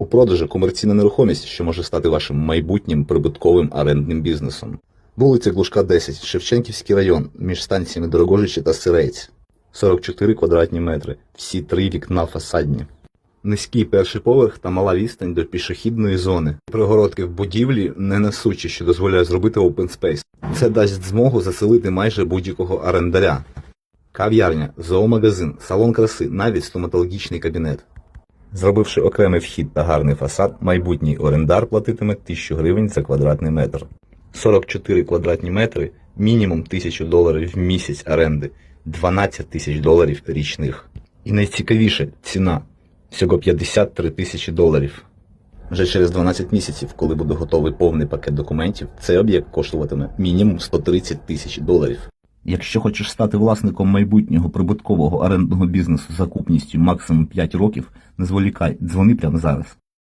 У продажу комерційна нерухомість, що може стати вашим майбутнім прибутковим орендним бізнесом. Вулиця Глушка 10, Шевченківський район, між станціями Дорогожичі та Сирець. 44 квадратні метри, всі три вікна фасадні. Низький перший поверх та мала відстань до пішохідної зони. Пригородки в будівлі не несучі, що дозволяє зробити open space. Це дасть змогу заселити майже будь-якого орендаря. Кав'ярня, зоомагазин, салон краси, навіть стоматологічний кабінет. Зробивши окремий вхід та гарний фасад, майбутній орендар платитиме 1000 гривень за квадратний метр. 44 квадратні метри, мінімум 1000 доларів в місяць оренди, 12 тисяч доларів річних. І найцікавіше ціна всього 53 тисячі доларів. Вже через 12 місяців, коли буде готовий повний пакет документів, цей об'єкт коштуватиме мінімум 130 тисяч доларів. Якщо хочеш стати власником майбутнього прибуткового орендного бізнесу за закупністю максимум 5 років, не зволікай, дзвони прямо зараз.